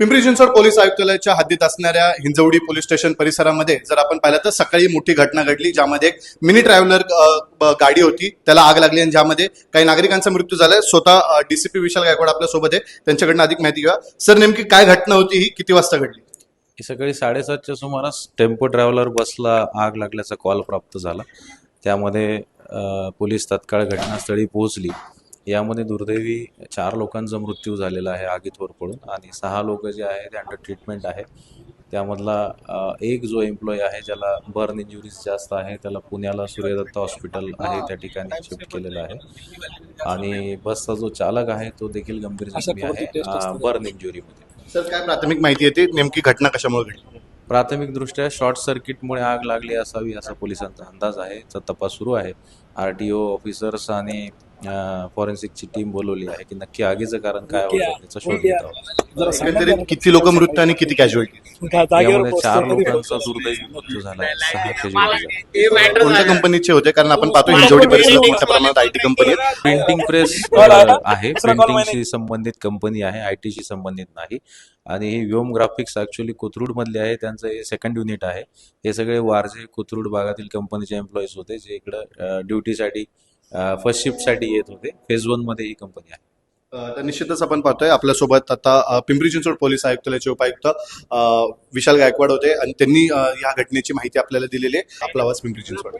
Pimpri Chinchwad police आयुक्तालयाच्या हद्दीत असणाऱ्या हिंजवडी पोलीस स्टेशन परिसरामध्ये जर आपण पाहिलं तर सकाळी मोठी घटना घडली ज्यामध्ये एक मिनी ट्रॅव्हलर गाडी होती. त्याला आग लागली आणि ज्यामध्ये काही नागरिकांचा मृत्यू झालाय. स्वतः डीसीपी विशाल गायकवाड आपल्यासोबत आहे. त्यांच्याकडनं अधिक माहिती घ्या. सर नेमकी काय घटना होती? ही किती वाजता घडली? ही सकाळी साडेसातच्या सुमारास टेम्पो ट्रॅव्हलर बसला आग लागल्याचा कॉल प्राप्त झाला. त्यामध्ये पोलीस तत्काळ घटनास्थळी पोहोचली. यामध्ये दुर्दैवी चार लोकांचा मृत्यू झालेला आहे आगीत वर पडून आणि सहा लोक जे आहे ते अंडर ट्रीटमेंट आहे. त्यामधला एक जो एम्प्लॉई आहे ज्याला बर्न इंजुरीज जास्त आहे त्याला पुण्याला सूर्यदत्त हॉस्पिटल आहे त्या ठिकाणी शिफ्ट केलेलं आहे. आणि बसचा जो चालक आहे तो देखील गंभीर जखमी आहे बर्न इंजुरीमध्ये सर काय प्राथमिक माहिती येते नेमकी घटना कशामुळे घडली? प्राथमिक दृष्ट्या शॉर्ट सर्किटमुळे आग लागली असावी असा पोलिसांचा अंदाज आहे. याचा तपास सुरू आहे. आर टी ओ ऑफिसर्स आणि फॉरेन्सिकची टीम बोलवली आहे की नक्की आगीचं कारण काय होतं याचा शोध घेत आहोत किती लोक मृत्यू आणि किती कॅज्युअल्टी यामध्ये चार लोकांचा दुर्दैवी मृत्यू झाला. सहा. कोणत्या कंपनीचे होते? कारण आपण पाहतो हिंजवडी परिसरात मोठ्या प्रमाणात आयटी कंपनी प्रिंटिंग प्रेस आहे. प्रिंटिंगशी संबंधित कंपनी आहे. आय टीशी संबंधित नाही. आणि ही व्योम ग्राफिक्स ऍक्च्युली कोथरूड मधले आहे. त्यांचं हे सेकंड युनिट आहे. हे सगळे वारजे कोथरूड भागातील कंपनीचे एम्प्लॉईज होते जे इकडं ड्युटीसाठी फर्स्ट शिफ्टसाठी येत होते. फेज वनमध्ये ही कंपनी आहे. तर निश्चितच आपण पाहतोय. आपल्यासोबत आता पिंपरी चिंचवड पोलीस आयुक्तालयाचे उपायुक्त विशाल गायकवाड होते. आणि त्यांनी या घटनेची माहिती आपल्याला दिलेली आहे. आपला आवाज पिंपरी चिंचवड